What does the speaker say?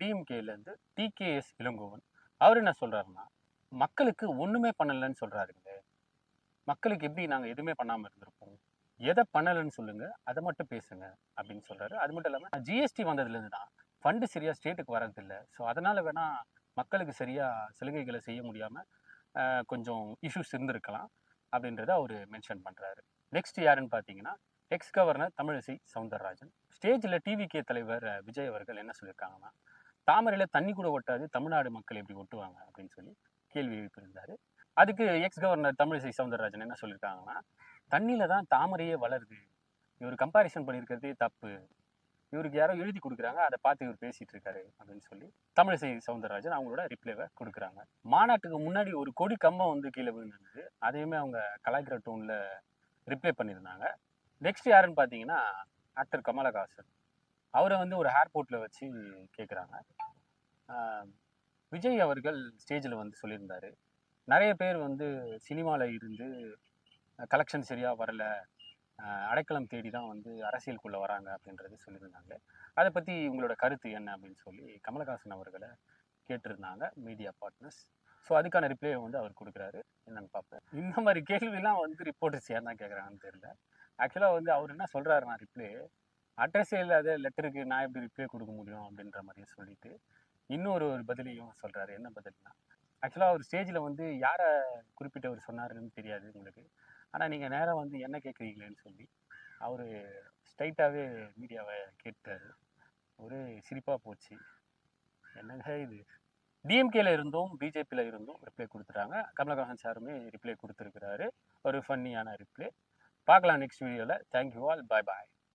டிஎம்கேலேருந்து TKS Elangovan அவர் என்ன சொல்கிறாருன்னா மக்களுக்கு ஒன்றுமே பண்ணலைன்னு சொல்கிறாருங்களே மக்களுக்கு எப்படி நாங்கள் எதுவுமே பண்ணாமல் இருந்திருப்போம்? எதை பண்ணலைன்னு சொல்லுங்கள் அதை மட்டும் பேசுங்க அப்படின்னு சொல்கிறாரு அது மட்டும் இல்லாமல் ஜிஎஸ்டி வந்ததுலேருந்து தான் ஃபண்டு சரியாக ஸ்டேட்டுக்கு வரதில்லை ஸோ அதனால் வேணால் மக்களுக்கு சரியாக சலுகைகளை செய்ய முடியாமல் கொஞ்சம் இஷ்யூஸ் இருந்திருக்கலாம் அப்படின்றத அவர் மென்ஷன் பண்ணுறாரு நெக்ஸ்ட் யாருன்னு பார்த்தீங்கன்னா எக்ஸ் கவர்னர் தமிழிசை சவுந்தரராஜன். ஸ்டேஜில் டிவிகே தலைவர் விஜய் அவர்கள் என்ன சொல்லியிருக்காங்கன்னா தாமரையில் தண்ணி கூட ஒட்டாது தமிழ்நாடு மக்கள் எப்படி ஒட்டுவாங்க அப்படின்னு சொல்லி கேள்வி எழுப்பியிருந்தார். அதுக்கு எக்ஸ் கவர்னர் தமிழிசை சவுந்தரராஜன் என்ன சொல்லியிருக்காங்கன்னா தண்ணியில் தான் தாமரையே வளருது. இவர் கம்பாரிசன் பண்ணியிருக்கிறதே தப்பு. இவருக்கு யாரோ எழுதி கொடுக்குறாங்க அதை பார்த்து இவர் பேசிட்டு இருக்காரு அப்படின்னு சொல்லி தமிழிசை சவுந்தரராஜன் அவங்களோட ரிப்ளைவை கொடுக்குறாங்க. மாநாட்டுக்கு முன்னாடி ஒரு கொடி கம்பம் வந்து கீழே விழுந்திருந்தது. அதையுமே அவங்க கலாய்க்கிற டோனில் ரிப்ளை பண்ணியிருந்தாங்க. நெக்ஸ்ட் யாருன்னு பார்த்தீங்கன்னா ஆக்டர் கமலஹாசன். அவரை வந்து ஒரு ஏர்போர்ட்டில் வச்சு கேட்குறாங்க விஜய் அவர்கள் ஸ்டேஜில் வந்து சொல்லியிருந்தார். நிறைய பேர் வந்து சினிமாவில் இருந்து கலெக்ஷன் சரியாக வரல. அடைக்கலம் தேடி தான் வந்து அரசியலுக்குள்ளே வராங்க அப்படின்றது சொல்லியிருந்தாங்க. அதை பற்றி உங்களோட கருத்து என்ன அப்படின்னு சொல்லி கமலஹாசன் அவர்களை கேட்டிருந்தாங்க மீடியா பார்ட்னர்ஸ் ஸோ அதுக்கான ரிப்ளையை வந்து அவர் கொடுக்குறாரு. என்னன்னு பார்ப்பேன் இந்த மாதிரி கேள்விலாம் வந்து ரிப்போர்ட்டர்ஸ் யார் தான் கேட்குறாங்கன்னு தெரியல. ஆக்சுவலாக வந்து அவர் என்ன சொல்கிறாருன்னா ரிப்ளே அட்ரஸே இல்லாத லெட்டருக்கு நான் எப்படி ரிப்ளை கொடுக்க முடியும்? அப்படின்ற மாதிரியே சொல்லிட்டு இன்னொரு ஒரு பதிலையும் சொல்கிறாரு என்ன பதில்னா ஆக்சுவலாக அவர் ஸ்டேஜில் வந்து யாரை குறிப்பிட்டவர் சொன்னாருன்னு தெரியாது உங்களுக்கு. ஆனால் நீங்கள் நேராக வந்து என்ன கேட்குறீங்களேன்னு சொல்லி அவர் ஸ்ட்ரைட்டாகவே மீடியாவை கேட்டார். ஒரு சிரிப்பாக போச்சு. என்னங்க இது? டிஎம்கேல இருந்தும் பிஜேபியில் இருந்தும் ரிப்ளை கொடுத்துட்டாங்க. கமலஹாசன் சாருமே ரிப்ளை கொடுத்துருக்கிறாரு. ஒரு ஃபன்னியான ரிப்ளை பார்க்கலாம் நெக்ஸ்ட் வீடியோவில் thank you all bye bye